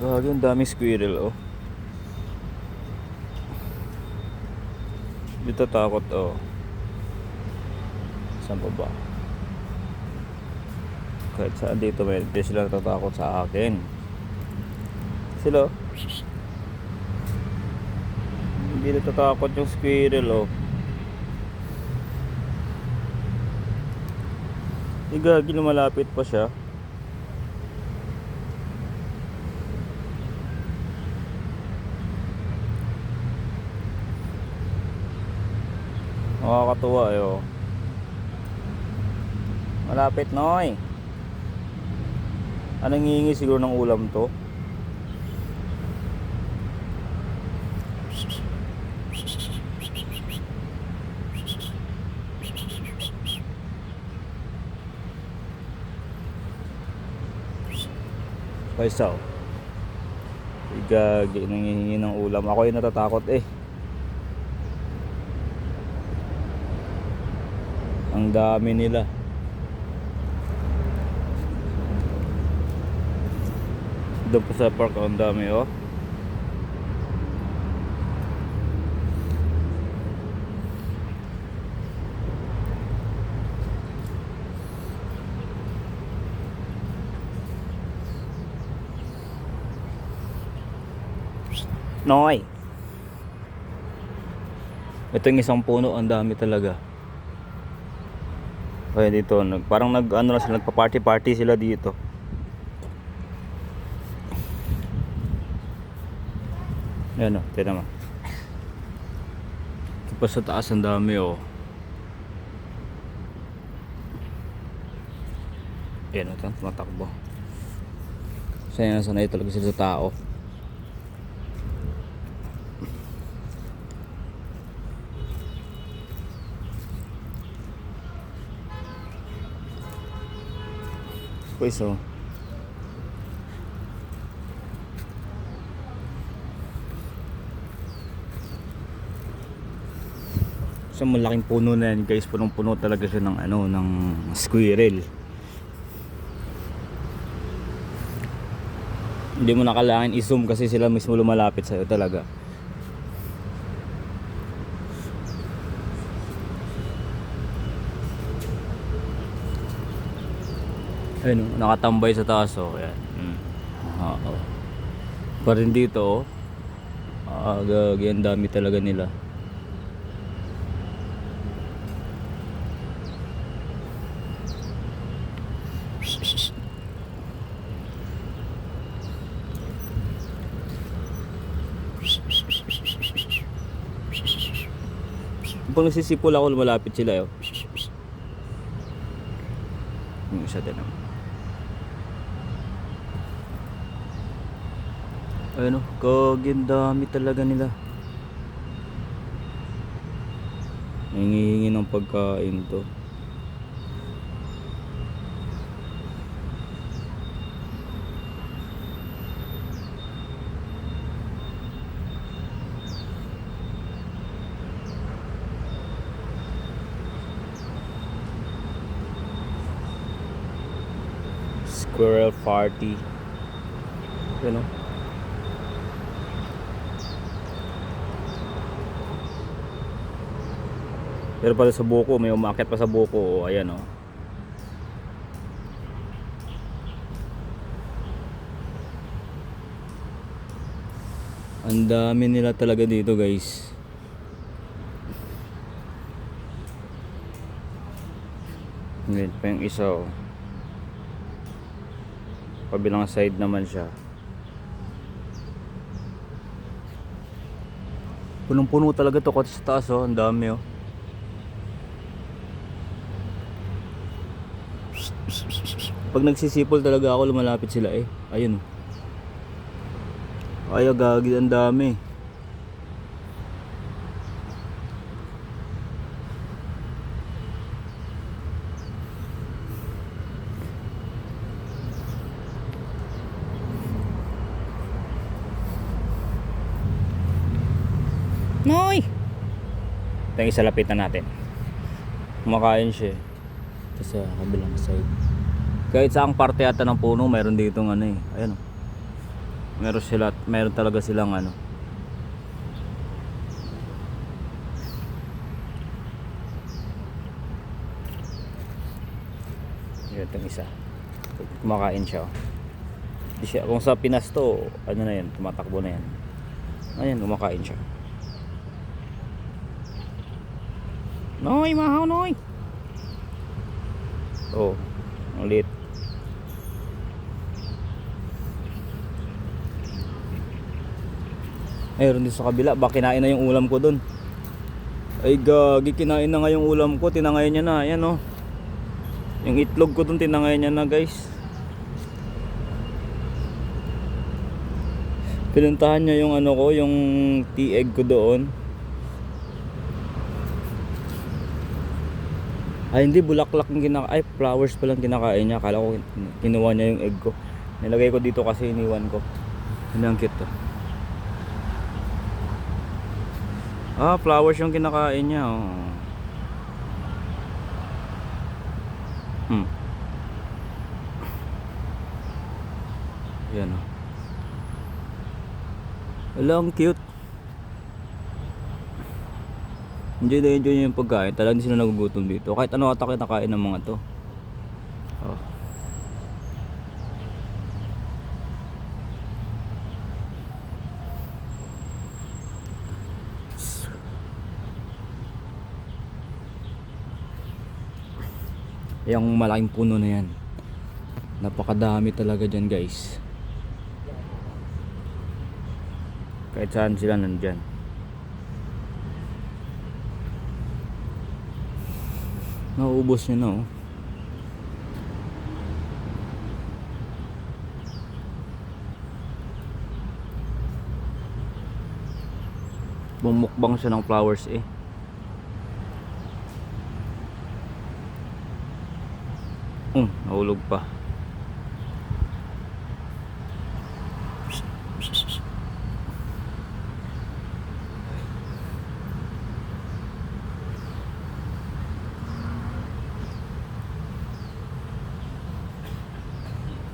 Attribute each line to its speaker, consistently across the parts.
Speaker 1: Ang daming squirrel, oh. Dito takot, oh. Saan pa ba? Kahit saan dito, may hindi sila natatakot sa akin. Sila, oh. Hindi natatakot yung squirrel, oh. Eh, gagi, lumalapit pa siya. Nakakatuwa eh oh. Malapit noy. Anong hihingi siguro ng ulam to? Paisaw. Igagi, nangihingi ng ulam. Ako yung natatakot eh. Ang dami nila. Doon po sa park, ang dami oh. Noy. Ito yung isang puno, ang dami talaga. Kaya dito, nag, parang nag ano na sila, nagpa-party-party sila dito. Yan o, tinan mo. Ito sa taas ang dami oh. Yan o, tumatakbo. Sanay na sanay talaga sila sa tao. Pues oh. Sa malaking puno na yan guys, punong-puno talaga siya ng ano, ng squirrel. Hindi mo na kailangan i-zoom kasi sila mismo lumalapit sa'yo talaga. Ayun, oh, nakatambay sa taas oh. Ayan. Mm. Oo. Pa rin dito oh. Ah, gagi, ang dami talaga nila. Pag nagsisipol ako, lumalapit sila. Oh. Yung isa din. oh. Ayun o, kagin dami talaga nila. Nangihingi ng pagkain to. Squirrel party. Yun o. Pero pala sa buko, may umakit pa sa buko. O, ayan o. Ang dami nila talaga dito guys. Ngayon pa yung isa o. Kabilang side naman siya. Punong-puno talaga to kasi sa taas oh. Ang dami oh. Pag nagsisipol talaga ako, lumalapit sila eh. Ayun. Ay, agagi, ang dami. Noy! Ito yung isa lapitan natin. Kumakain siya. eh. Ito sa kabilang side. Kahit saang parte ata ng puno, mayroon ditong ano eh. Ayan oh. Meron sila, meron talaga silang ano. Itong isa. Kumakain siya. oh. Di siya. Kung sa Pinas to, ano na yan, tumatakbo na yan. Ayan, kumakain siya. Noy, mahaw, noy! Oh, ang Ayun din sa kabila, baka kinain na yung ulam ko dun. Ay gagi, kinain na nga yung ulam ko, tinangay niya na, ayan oh. Yung itlog ko dun, tinangay niya na guys. Pinuntahan niya yung ano ko, yung tea-egg ko doon. Ay hindi, bulaklak yung kinakain. Ay, flowers pa lang kinakain niya. Akala ko kin- kinuha niya yung egg ko. Nilagay ko dito kasi iniwan ko. Hindi ang cute to. Ah, flowers yung kinakain niya. Oh. Hmm. Yan oh. Wala, ang cute. Enjoy na enjoy niya yung pagkain. Talagang sila nagugutom dito. Kahit ano ata kinakain ng mga to. Oh. Yung malaking puno na yan. Napakadami talaga dyan guys. Kahit saan sila nandyan. Nauubos niya na oh. Bumukbang siya ng flowers eh. Um, nahulog pa.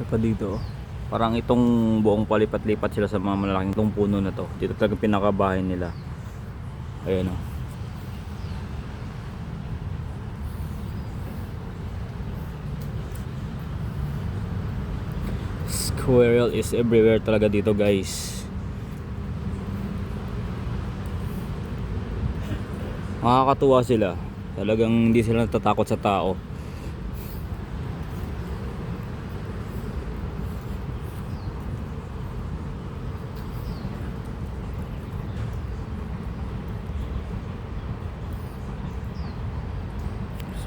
Speaker 1: Pa dito oh. Parang itong buong palipat-lipat sila sa mga malalaking itong puno na to. Dito talaga pinakabahay nila. Ayan oh. Squirrel is everywhere talaga dito guys. Makakatuwa sila. Talagang hindi sila natatakot sa tao.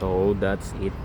Speaker 1: So that's it.